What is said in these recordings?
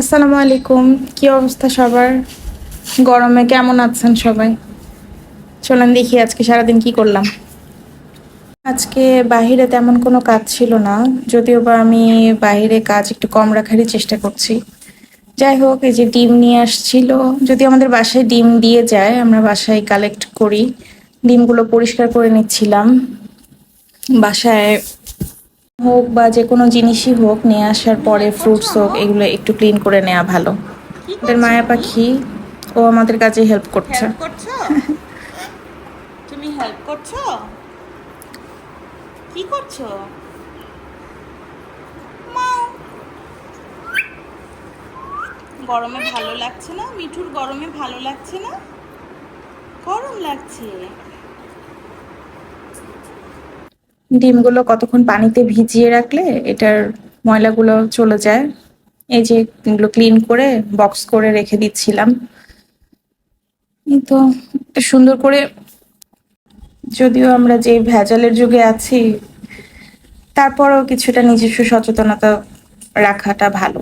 আসসালামু আলাইকুম। কি অবস্থা সবার? গরমে কেমন আছেন সবাই? চলেন দেখি আজকে সারাদিন কি করলাম। আজকে বাইরে তেমন কোনো কাজ ছিল না, যদিও বা আমি বাইরে কাজ একটু কম রাখারই চেষ্টা করছি। যাই হোক, এই যে ডিম নিয়ে আসছিল, যদি আমাদের বাসায় ডিম দিয়ে যায়, আমরা বাসায় কালেক্ট করি। ডিমগুলো পরিষ্কার করে নিচ্ছিলাম। বাসায় হোক বা যে কোনো জিনিসই হোক নিয়ে আসার পরে ফ্রুটস হোক এগুলো একটু ক্লিন করে নেওয়া ভালো। ওদের মায়া পাখি ও আমাদের কাছে হেল্প করছে। তুমি হেল্প করছ? কি করছ? গরমে ভালো লাগছে না? মিঠুর গরমে ভালো লাগছে না? গরম লাগছে। ডিমগুলো কতক্ষণ পানিতে ভিজিয়ে রাখলে এটার ময়লাগুলো চলে যায়। এই যে এগুলো ক্লিন করে বক্স করে রেখে দিচ্ছিলাম। তো সুন্দর করে যদিও আমরা যে ভেজালের যুগে আছি, তারপরেও কিছুটা নিজস্ব সচেতনতা রাখাটা ভালো।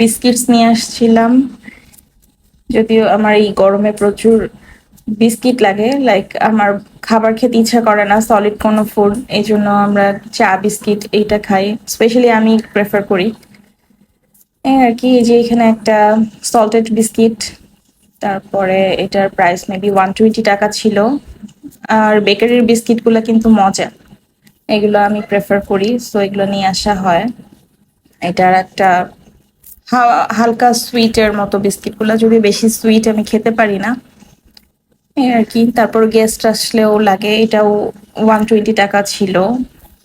বিস্কিটস নিয়ে আসছিলাম, যদিও আমার এই গরমে প্রচুর বিস্কিট লাগে লাইক আমার খাবার খেতে ইচ্ছা করে না সলিড কোনো ফুড এই জন্য আমরা চা, বিস্কিট এইটা খাই। স্পেশালি আমি প্রেফার করি। আর কি, এই যে এখানে একটা সল্টেড বিস্কিট, তারপরে এটার প্রাইস মেবি ওয়ান টোয়েন্টি টাকা ছিল। আর বেকারির বিস্কিটগুলো কিন্তু মজা। এগুলো আমি প্রেফার করি সো এগুলো নিয়ে আসা হয়। এটার একটা হালকা সুইটের মতো বিস্কিটগুলো, যদি বেশি সুইট আমি খেতে পারি না আর কি। তারপর গেস্ট আসলেও লাগে, এটাও ওয়ান টোয়েন্টি টাকা ছিল।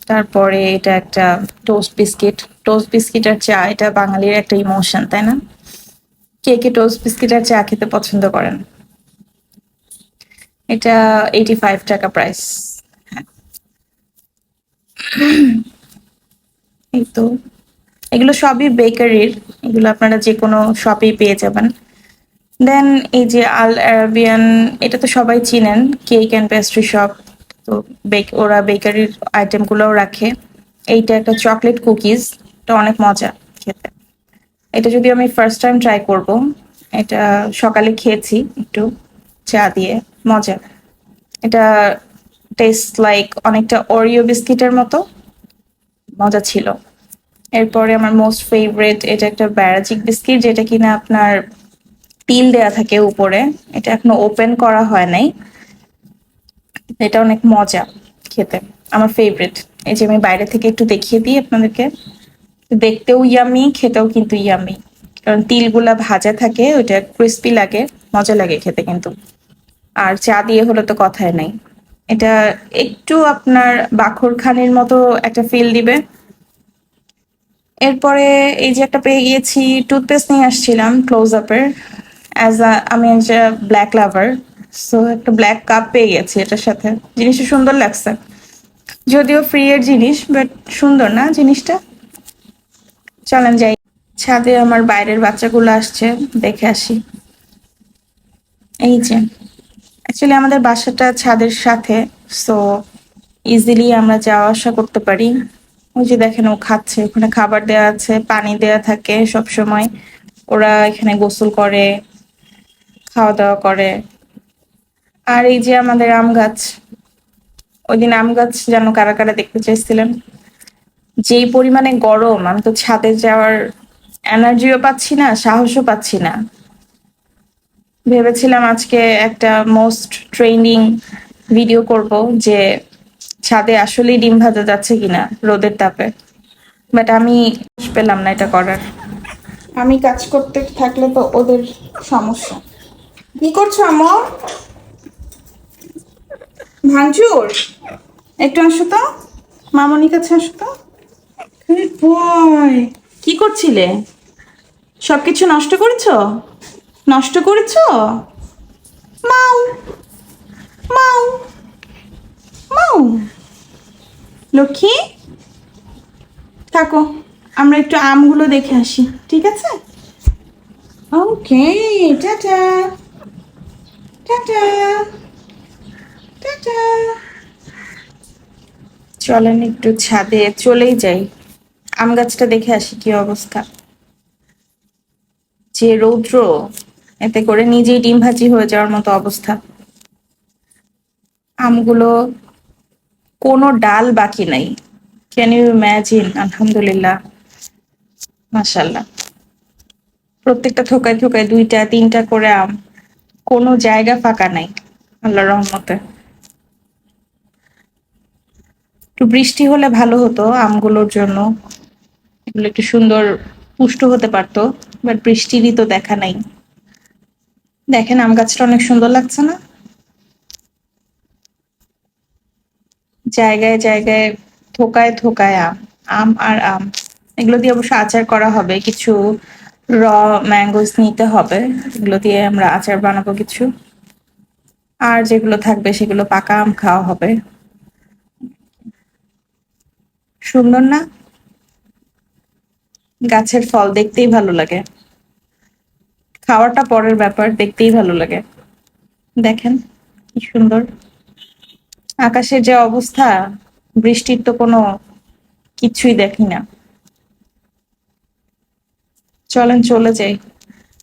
তারপরে এটা একটা টোস্ট বিস্কিট টোস্ট বিস্কিট আর চা, এটা বাঙালির একটা ইমোশন তাই না? কে কে টোস্ট বিস্কিট আর চা খেতে পছন্দ করেন? এটা এইটি ফাইভ টাকা প্রাইস এই তো। এগুলো সবই বেকারির এগুলো আপনারা যে কোনো শপেই পেয়ে যাবেন। দেন এই যে আল আরাবিয়ান এটা তো সবাই চিনেন কেক অ্যান্ড পেস্ট্রি শপ তো বেক ওরা বেকারির আইটেমগুলোও রাখে। এইটা একটা চকলেট কুকিজ এটা অনেক মজা খেতে। এটা যদি আমি ফার্স্ট টাইম ট্রাই করব, এটা সকালে খেয়েছি একটু চা দিয়ে, মজা। এটা টেস্ট লাইক অনেকটা ওরিও বিস্কিটের মতো, মজা ছিল। এরপরে আমার মোস্ট ফেভারিট এটা একটা ব্যারাজিক বিস্কিট, যেটা কিনা আপনার তিল দেয়া থাকে উপরে। এটা এখনও ওপেন করা হয় নাই। এটা অনেক মজা খেতে। আমার ফেভারিট এই যে আমি বাইরে থেকে একটু দেখিয়ে দিই আপনাদেরকে। দেখতেও ইয়ামি খেতেও কিন্তু ইয়ামি কারণ তিলগুলা ভাজা থাকে, ওইটা ক্রিস্পি লাগে, মজা লাগে খেতে কিন্তু। আর চা দিয়ে হলে তো কথাই নাই। এটা একটু আপনার বাখর খানির মতো একটা ফিল দিবে। এরপরে এই যে একটা পেয়ে গিয়েছি টুথপেস্ট নিয়ে আসছিলাম ক্লোজ আপের অ্যাজ আ আমি একটা ব্ল্যাক লাভার সো একটা ব্ল্যাক কাপ পেয়ে গেছি এটার সাথে। জিনিসটা সুন্দর লাগছে। যদিও ফ্রি এর জিনিস বাট সুন্দর না জিনিসটা। চলেন যাই। ছাদে আমার বাইরের বাচ্চাগুলো আসছে, দেখে আসি। এই যে অ্যাকচুয়ালি আমাদের বাসাটা ছাদের সাথে সো ইজিলি আমরা যাওয়া আসা করতে পারি। ওই যে দেখেন, ও খাচ্ছে। ওখানে খাবার দেওয়া আছে, পানি দেওয়া থাকে সব সময় ওরা এখানে গোসল করে। খাওয়া দাওয়া করে। আর এই যে আমাদের আম গাছ ওই দিন আম গাছ যেন কারা কারা দেখতে চাইছিলেন? যেই পরিমাণে গরম, আমি তো ছাদে যাওয়ার এনার্জিও পাচ্ছি না, সাহসও পাচ্ছি না। ভেবেছিলাম আজকে একটা মোস্ট ট্রেন্ডিং ভিডিও করব যে ছাদে আসলেই ডিম ভাজা যাচ্ছে কিনা রোদের তাপে। বাট আমি পেলাম না এটা করার। আমি কাজ করতে থাকলে তো ওদের সমস্যা। কি করছ আমর ভাঙচুর? একটু আসো তো। মামনির কাছে আসো তো. কি করছিলে? সবকিছু নষ্ট করেছ? নষ্ট করেছ? মাউ। মাউ। মাউ। লক্ষ্মী? থাকো। আমরা একটু আমগুলো দেখে আসি। ঠিক আছে? Okay tata. চলেন একটু ছাদে, চলেই যাই। আম গাছটা দেখে আসি কি অবস্থা। যে রৌদ্র, এতে করে নিজেই ডিম ভাজি হয়ে যাওয়ার মতো অবস্থা। আমগুলো কোনো ডাল বাকি নাই। ক্যান ইউ ইম্যাজিন আলহামদুলিল্লাহ। মাশাল্লাহ প্রত্যেকটা থোকায় থোকায় দুইটা, তিনটা করে আম। কোনো জায়গা ফাঁকা নাই আল্লাহ রহমতে। একটু বৃষ্টি হলে ভালো হতো আমগুলোর জন্য। এগুলো একটু সুন্দর পুষ্ট হতে পারতো, বাট বৃষ্টিরই তো দেখা নাই। দেখেন, আম গাছটা অনেক সুন্দর লাগছে না? জায়গায় জায়গায় থোকায় থোকায় আম আম আর আম। এগুলো দিয়ে অবশ্য আচার করা হবে, কিছু র ম্যাঙ্গোস নিতে হবে, এগুলো দিয়ে আমরা আচার বানাবো কিছু। আর যেগুলো থাকবে সেগুলো পাকা আম খাওয়া হবে। সুন্দর না? গাছের ফল দেখতেই ভালো লাগে। খাওয়াটা পরের ব্যাপার, দেখতেই ভালো লাগে। দেখেন, কি সুন্দর। আকাশের যে অবস্থা, বৃষ্টির তো কোনো কিছুই দেখি না। চলেন, চলে যাই।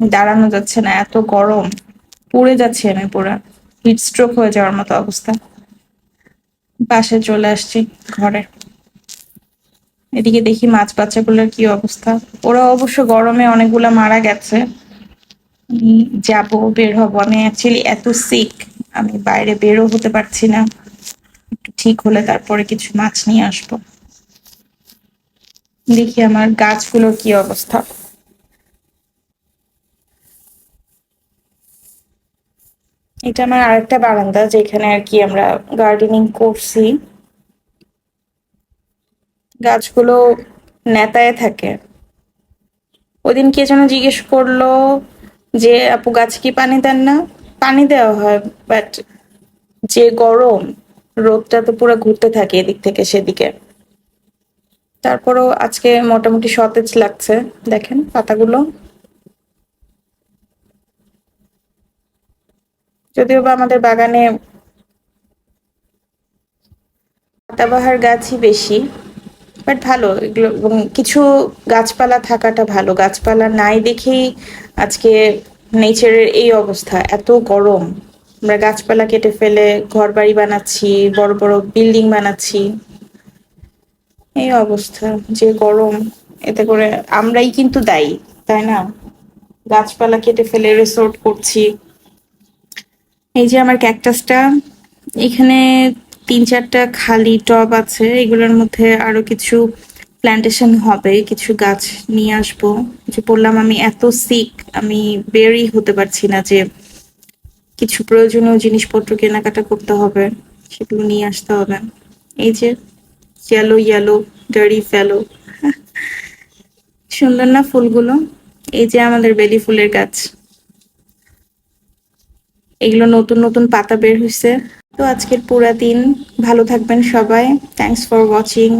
দাঁড়ানো যাচ্ছে না, এত গরম। পুড়ে যাচ্ছি আমি পুরা। হিট স্ট্রোক হয়ে যাওয়ার মতো অবস্থা। পাশে চলে আসছি ঘরে। এদিকে দেখি মাছ বাচ্চাগুলোর কি অবস্থা। ওরা অবশ্য গরমে অনেকগুলা মারা গেছে। যাব, বের হব। আমি অ্যাকচুয়ালি এত সিক আমি বাইরে বেরও হতে পারছি না। একটু ঠিক হলে তারপরে কিছু মাছ নিয়ে আসব। দেখি আমার গাছগুলোর কি অবস্থা। এটা আমার আরেকটা বারান্দা যেখানে আর কি আমরা গার্ডেনিং করছি। গাছগুলো নেতায় থাকে। ওদিন কে যেন জিজ্ঞেস করল যে, আপু, গাছ কি পানি দেন না? পানি দেওয়া হয় বাট যে গরম, রোদটা তো পুরো ঘুরতে থাকে এদিক থেকে সেদিকে। তারপরও আজকে মোটামুটি সতেজ লাগছে, দেখেন পাতাগুলো। যদিও বা আমাদের বাগানে পাতাবাহার গাছই বেশি বাট ভালো। এগুলো কিছু গাছপালা থাকাটা ভালো। গাছপালা নাই দেখেই আজকে নেচারের এই অবস্থা, এত গরম। আমরা গাছপালা কেটে ফেলে ঘর বাড়ি বানাচ্ছি, বড় বড় বিল্ডিং বানাচ্ছি। এই অবস্থা, যে গরম, এতে করে আমরাই কিন্তু দায়ী, তাই না? গাছপালা কেটে ফেলে রিসোর্ট করছি। এই যে আমার ক্যাকটাসটা এখানে তিন চারটা খালি টব আছে, এগুলোর মধ্যে আরও কিছু প্ল্যান্টেশন হবে, কিছু গাছ নিয়ে আসব। যে বললাম আমি এত সিক আমি বেরই হতে পারছি না যে কিছু প্রয়োজনীয় জিনিসপত্র কেনাকাটা করতে হবে, সেগুলো নিয়ে আসতে হবে। এই যে ইয়েলো ইয়েলো ডারি ফেলো সুন্দর না ফুলগুলো? এই যে আমাদের বেলি ফুলের গাছ। এগুলো নতুন নতুন পাতা বের হয়েছে তো আজকের পুরা দিন ভালো থাকবেন সবাই। Thanks for watching